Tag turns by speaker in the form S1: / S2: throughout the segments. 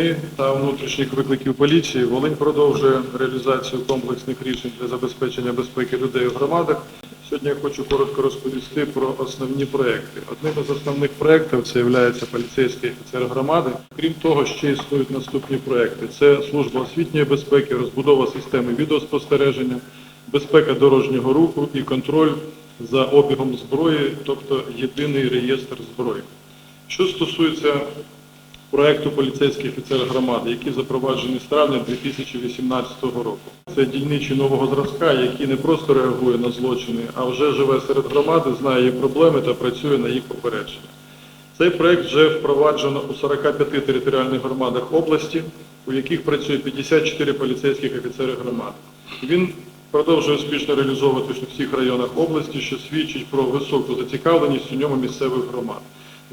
S1: війни та внутрішніх викликів поліції Волинь продовжує реалізацію комплексних рішень для забезпечення безпеки людей у громадах. Сьогодні я хочу коротко розповісти про основні проекти. Одним із основних проєктів це є поліцейський офіцер громади. Крім того, ще існують наступні проекти: це служба освітньої безпеки, розбудова системи відеоспостереження, безпека дорожнього руху і контроль за обігом зброї, тобто єдиний реєстр зброї. Що стосується проекту поліцейський офіцер громади, який запроваджений з травня 2018 року. Це дільничий нового зразка, який не просто реагує на злочини, а вже живе серед громади, знає її проблеми та працює на їх попередження. Цей проект вже впроваджено у 45 територіальних громадах області, у яких працює 54 поліцейських офіцери громади. Він продовжує успішно реалізовуватись у всіх районах області, що свідчить про високу зацікавленість у ньому місцевих громад.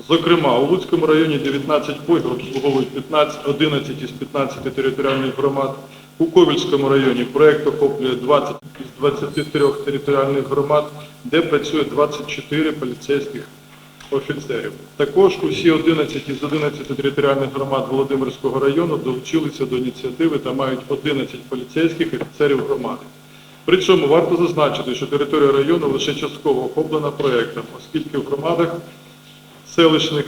S1: Зокрема, у Луцькому районі 19 ПОЙ обслуговують 15, 11 із 15 територіальних громад. У Ковільському районі проект охоплює 20 із 23 територіальних громад, де працює 24 поліцейських офіцерів. Також усі 11 із 11 територіальних громад Володимирського району долучилися до ініціативи та мають 11 поліцейських офіцерів громади. При цьому варто зазначити, що територія району лише частково охоплена проектом, оскільки в громадах селищних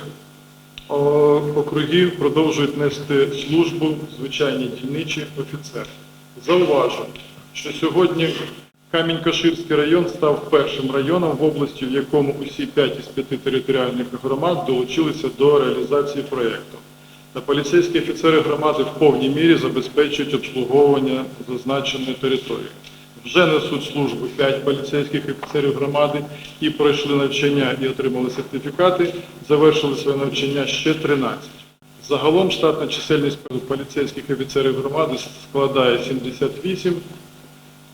S1: округів продовжують нести службу звичайні дільничі офіцери. Зауважу, що сьогодні Камінь-Каширський район став першим районом в області, в якому усі 5 із 5 територіальних громад долучилися до реалізації проєкту. Та поліцейські офіцери громади в повній мірі забезпечують обслуговування зазначеної території. Вже несуть службу 5 поліцейських офіцерів громади і пройшли навчання і отримали сертифікати, завершили своє навчання ще 13. Загалом штатна чисельність поліцейських офіцерів громади складає 78,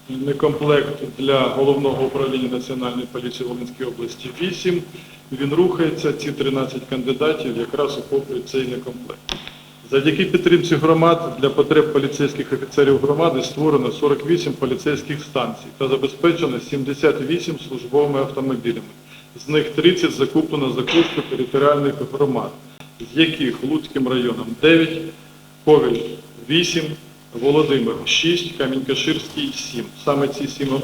S1: некомплект для головного управління Національної поліції Волинської області 8. Він рухається, ці 13 кандидатів якраз охоплюють цей некомплект. Завдяки підтримці громад для потреб поліцейських офіцерів громади створено 48 поліцейських станцій та забезпечено 78 службовими автомобілями. З них 30 закуплено за кошти територіальних громад, з яких Луцьким районом 9, Ковель 8, Володимир 6, Камінь-Каширський 7. Саме ці, 7, е,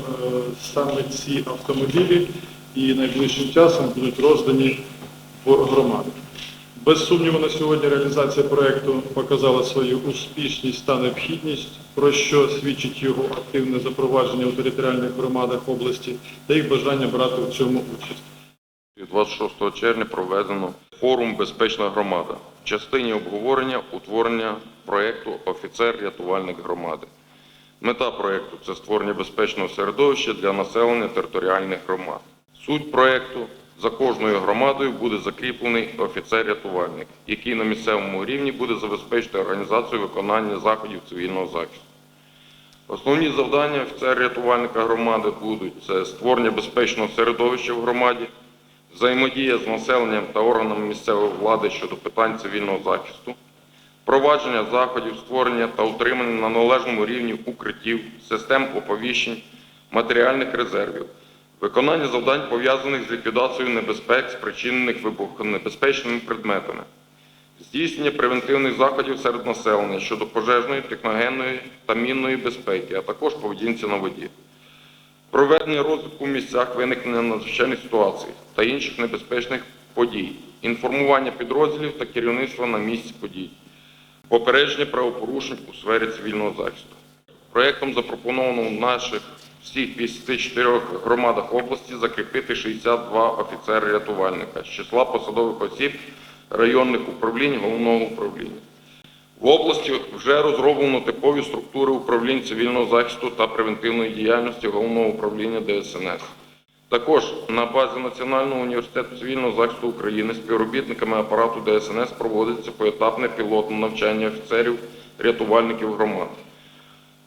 S1: саме ці автомобілі і найближчим часом будуть роздані в громади. Без сумніву, на сьогодні реалізація проєкту показала свою успішність та необхідність, про що свідчить його активне запровадження у територіальних громадах області та їх бажання брати в цьому участь.
S2: 26 червня проведено форум Безпечна громада в частині обговорення утворення проєкту Офіцер-рятувальник громади. Мета проєкту це створення безпечного середовища для населення територіальних громад. Суть проєкту за кожною громадою буде закріплений офіцер-рятувальник, який на місцевому рівні буде забезпечити організацію виконання заходів цивільного захисту. Основні завдання офіцера-рятувальника громади будуть це створення безпечного середовища в громаді, взаємодія з населенням та органами місцевої влади щодо питань цивільного захисту, впровадження заходів, створення та утримання на належному рівні укриттів, систем оповіщень, матеріальних резервів, виконання завдань пов'язаних з ліквідацією небезпек, спричинених вибухонебезпечними предметами, здійснення превентивних заходів серед населення щодо пожежної, техногенної та мінної безпеки, а також поведінці на воді. Проведення розвитку в місцях виникнення надзвичайних ситуацій та інших небезпечних подій, інформування підрозділів та керівництва на місці подій, попередження правопорушень у сфері цивільного захисту. Проєктом запропоновано наших всіх 54 громадах області закріпити 62 офіцери-рятувальника з числа посадових осіб районних управлінь головного управління. В області вже розроблено типові структури управлінь цивільного захисту та превентивної діяльності Головного управління ДСНС. Також на базі Національного університету цивільного захисту України співробітниками апарату ДСНС проводиться поетапне пілотне навчання офіцерів рятувальників громад.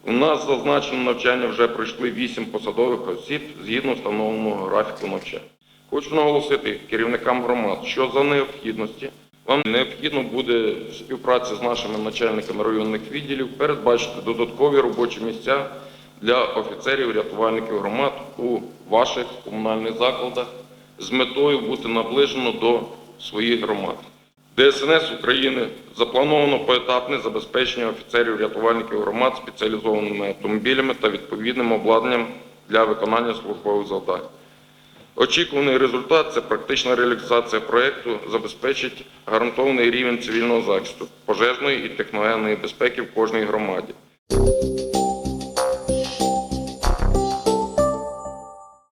S2: У нас зазначено навчання вже пройшли 8 посадових осіб згідно встановленого графіку навчання. Хочу наголосити керівникам громад, що за необхідності вам необхідно буде в співпраці з нашими начальниками районних відділів передбачити додаткові робочі місця для офіцерів-рятувальників громад у ваших комунальних закладах з метою бути наближено до своїх громад. ДСНС України заплановано поетапне забезпечення офіцерів-рятувальників громад спеціалізованими автомобілями та відповідним обладнанням для виконання службових завдань. Очікуваний результат це практична реалізація проєкту забезпечить гарантований рівень цивільного захисту, пожежної і техногенної безпеки в кожній громаді.